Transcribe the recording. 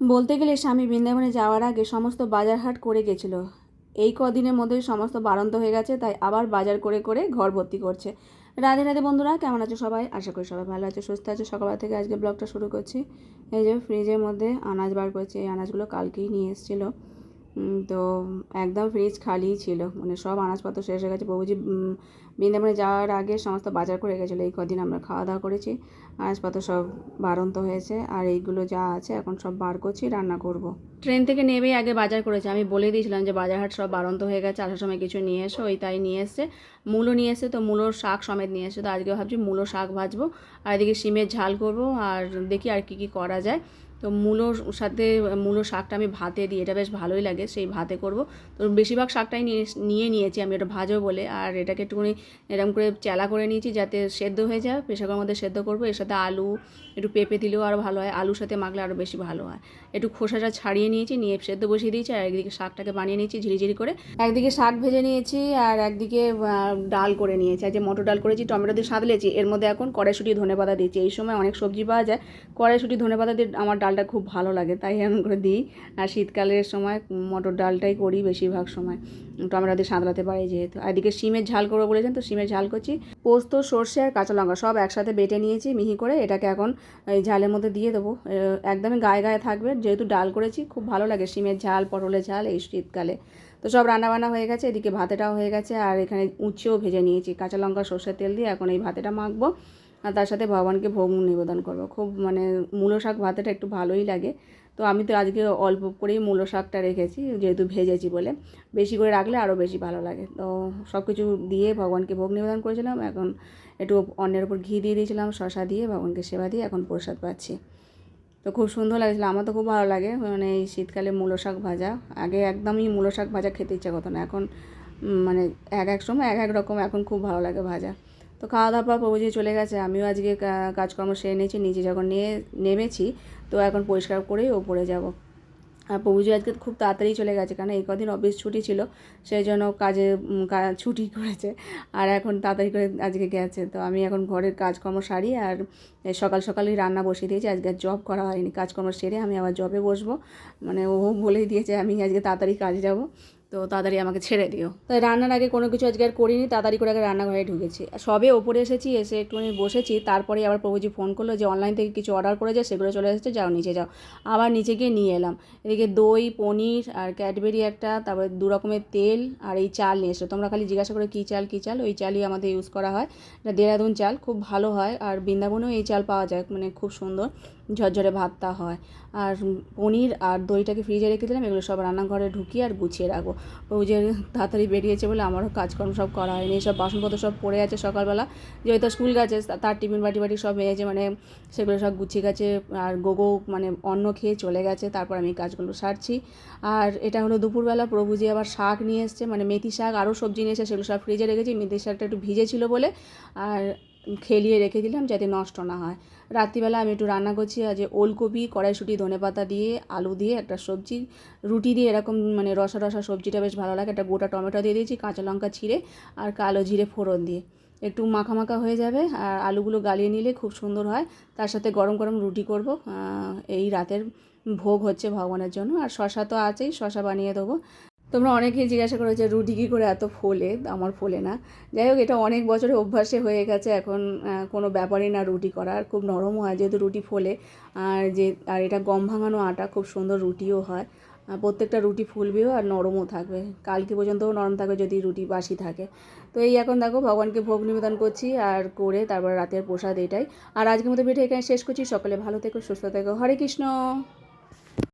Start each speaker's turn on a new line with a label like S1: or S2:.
S1: বলতে গেলে স্বামী বৃন্দাবনে যাওয়ার আগে সমস্ত বাজার হাট করে গেছিল। এই কদিনের মধ্যে সমস্ত বারন্ত হয়ে গেছে, তাই আবার বাজার করে করে ঘর ভর্তি করছে। রাধে রাধে বন্ধুরা, কেমন আছো সবাই? আশা করি সবাই ভালো আছে, সুস্থ আছে। সকালবেলা থেকে আজকে ব্লগটা শুরু করছি। এই যে ফ্রিজের মধ্যে আনাজ বার করেছি, এই আনাজগুলো কালকেই নিয়ে এসেছিল। তো একদম ফ্রিজ খালিই ছিল। মানে সব আনাজপত্র শেষ হয়ে গেছে। উম, বৃন্দাবনে যাওয়ার আগে সমস্ত বাজার করে গেছিল এই কদিন আমরা খাওয়া দাওয়া করেছি। আনাজপত্র সব বারন্ত হয়েছে। আর এইগুলো যা আছে এখন সব বার করছি রান্না করব। ট্রেন থেকে নেমেই আগে বাজার করেছে। আমি বলে দিয়েছিলাম যে বাজার হাট সব বারন্ত হয়ে গেছে আসার সময় কিছু নিয়ে এসো ওই তাই নিয়ে এসছে। মূলো নিয়ে এসছে তো মূলোর শাক সমেত নিয়ে এসছে। তো আজকে ভাবছি মূলো শাক ভাজবো আর এদিকে শিমের ঝাল করব আর দেখি আর কি কি করা যায়। তো মূলোর সাথে, মূলো শাকটা আমি ভাতে দিই, এটা বেশ ভালোই লাগে, সেই ভাতে করব। তো বেশিরভাগ শাকটাই নিয়ে নিয়ে নিয়েছি আমি এটা ভাজবো বলে, আর এটাকে একটুখানি এরকম করে চেলা করে নিয়েছি যাতে সেদ্ধ হয়ে যায় প্রেশারের মধ্যে সেদ্ধ করব। এর সাথে আলু, একটু পেঁপে দিলেও আরও ভালো হয়, আলুর সাথে মাখলে আরও বেশি ভালো হয়। একটু খোসাটা ছাড়িয়ে নিয়েছি, নিয়ে সেদ্ধ বসিয়ে দিয়েছি, আর একদিকে শাকটাকে বানিয়ে নিয়েছি ঝিরিঝিরি করে। একদিকে শাক ভেজে নিয়েছি, আর একদিকে ডাল করে নিয়েছি। আর যে মটর ডাল করেছি, টমেটো দিয়ে সাঁতলেছি, এর মধ্যে এখন কড়াইশুটি ধনে পাতা দিয়েছি। এই সময় অনেক সবজি পাওয়া যায়, কড়াইশুটি ধনে পাতা দিয়ে আমার ডালটা খুব ভালো লাগে, তাই এমন করে দিই। আর শীতকালের সময় মটর ডালটাই করি বেশিরভাগ সময়। টমেটো দিয়ে সাঁতলাতে পারি যেহেতু। আর এদিকে শিমের ঝাল করব বলেছেন তো, শিমের ঝাল করছি। পোস্ত, সর্ষে আর কাঁচা লঙ্কা সব একসাথে বেটে নিয়েছি মিহি করে, এটাকে এখন এই ঝালের মধ্যে দিয়ে দেবো। একদমই গায়ে গায়ে থাকবে। যেহেতু ডাল করেছি, খুব ভালো লাগে শিমের ঝাল, পটলের ঝাল এই শীতকালে। তো সব রান্নাবান্না হয়ে গেছে, এদিকে ভাতেটাও হয়ে গেছে। আর এখানে উচ্ছেও ভেজে নিয়েছি। কাঁচা লঙ্কা, সর্ষের তেল দিয়ে এখন এই ভাতেটা মাখবো। আর তার সাথে ভগবানকে ভোগ নিবেদন করব। খুব মানে মূলো শাক ভাতেটা একটু ভালোই লাগে। তো আমি তো আজকে অল্প করেই মূলো শাকটা রেখেছি, যেহেতু ভেজেছি বলে। বেশি করে রাখলে আরও বেশি ভালো লাগে। তো সব কিছু দিয়ে ভগবানকে ভোগ নিবেদন করেছিলাম। এখন একটু অন্যের উপর ঘি দিয়ে দিয়েছিলাম শশা দিয়ে, ভগবানকে সেবা দিয়ে এখন প্রসাদ পাচ্ছি। তো খুব সুন্দর লাগছিল, আমার তো খুব ভালো লাগে। মানে এই শীতকালে মূলো শাক ভাজা। আগে একদমই মূলো শাক ভাজা খেতে ইচ্ছা করতো না। এখন মানে এক এক সময় এক এক রকম এখন খুব ভালো লাগে ভাজা। তো খাওয়া দাওয়ার পর প্রভুজি চলে গেছে, আমিও আজকে কাজকর্ম সেরে নিয়েছি, নিচে যখন নিয়ে, নেমেছি, তো এখন পরিষ্কার করেই ওপরে যাব। আর প্রভুজি আজকে খুব তাড়াতাড়ি চলে গেছে কারণ এই কদিন অফিস ছুটি ছিল সেই জন্য কাজে ছুটি করেছে, আর এখন তাড়াতাড়ি করে আজকে গেছে। তো আমি এখন ঘরের কাজকর্ম সারি, আর সকাল সকালই রান্না বসিয়ে দিয়েছি, আজকে জব করা হয়নি। কাজকর্ম সেরে আমি আবার জবে বসবো মানে ও বলেই দিয়েছে, আমি আজকে তাড়াতাড়ি কাজে যাব। তো তাড়াতাড়ি আমাকে ছেড়ে দিও। তাই রান্নার আগে কোনো কিছু আজকে আর করিনি, তাড়াতাড়ি করে আগে রান্নাঘরে ঢুকেছি। সবে ওপরে এসেছি, এসে একটুখানি বসেছি তারপরে আবার প্রভুজি ফোন করল যে অনলাইন থেকে কিছু অর্ডার করে যায় সেগুলো চলে এসেছে, যাও নিচে যাও। আবার নিচে গিয়ে নিয়ে এলাম। এদিকে দই, পনির আর ক্যাডবেরি একটা, তারপরে দু রকমের তেল আর এই চাল নিয়ে এসো তোমরা খালি জিজ্ঞাসা করে কী চাল কী চাল, ওই চালই আমাদের ইউজ করা হয়। এটা দেরাদুন চাল, খুব ভালো হয়। আর বৃন্দাবনেও এই চাল পাওয়া যায় মানে খুব সুন্দর। ঝরঝরে ভাতটা হয়। আর পনির আর দইটাকে ফ্রিজে রেখে দিলাম, এগুলো সব রান্নাঘরে ঢুকিয়ে আর গুছিয়ে রাখব। ও যে তাড়াতাড়ি বেরিয়েছে বলে আমারও কাজকর্ম সব করা হয়নি, সব বাসনপত্র সব পড়ে আছে সকালবেলা। যেহেতু স্কুল গেছে তার টিফিন বাটি বাটি সব হয়েছে মানে সেগুলো সব গুছিয়ে গেছে, আর গোগো মানে অন্ন খেয়ে চলে গেছে, তারপর আমি কাজগুলো সারছি। আর এটা হলো দুপুরবেলা, প্রভুজি আবার শাক নিয়ে এসছে মানে মেথি শাক, আরও সবজি নিয়ে এসে সেগুলো সব ফ্রিজে রেখেছি, মেথি শাকটা একটু ভিজে ছিল বলে। আর খেলিয়ে রেখে দিলাম যাতে নষ্ট না হয়। রাত্রিবেলা আমি একটু রান্না করছি আজ ওলকপি, কড়াইশুঁটি, ধনেপাতা দিয়ে, আলু দিয়ে, একটা সবজি, রুটি দিয়ে, এরকম মানে রসা রসা সবজিটা বেশ ভালো লাগে। একটা গোটা টমেটো দিয়ে দিয়েছি, কাঁচা লঙ্কা ছিঁড়ে, আর কালো জিরে ফোড়ন দিয়ে। একটু মাখা মাখা হয়ে যাবে, আর আলুগুলো গালিয়ে নিলে খুব সুন্দর হয়। তার সাথে গরম গরম রুটি করব এই রাতের ভোগ হচ্ছে ভগবানের জন্য। আর শশা তো আছেই, শশা বানিয়ে দেবো। তোমরা অনেকেই জিজ্ঞাসা করো যে, রুটি কী করে এত ফোলে? আমার ফোলে না। যাই হোক, এটা অনেক বছরে অভ্যাসে হয়ে গেছে এখন কোনো ব্যাপারই না রুটি করা আর খুব নরমও হয় যেহেতু রুটি ফোলে। আর যে, আর এটা গম ভাঙানো আটা, খুব সুন্দর রুটিও হয়। প্রত্যেকটা রুটি ফুলবেও আর নরমও থাকবে। কালকে পর্যন্তও নরম থাকবে যদি রুটি বাসি থাকে। তো এই এখন দেখো, ভগবানকে ভোগ নিবেদন করছি আর করে তারপর রাতের প্রসাদ এটাই। আর আজকের মতো ভিডিও এখানে শেষ করছি। সকলে ভালো থেকো, সুস্থ থেকো। হরে কৃষ্ণ!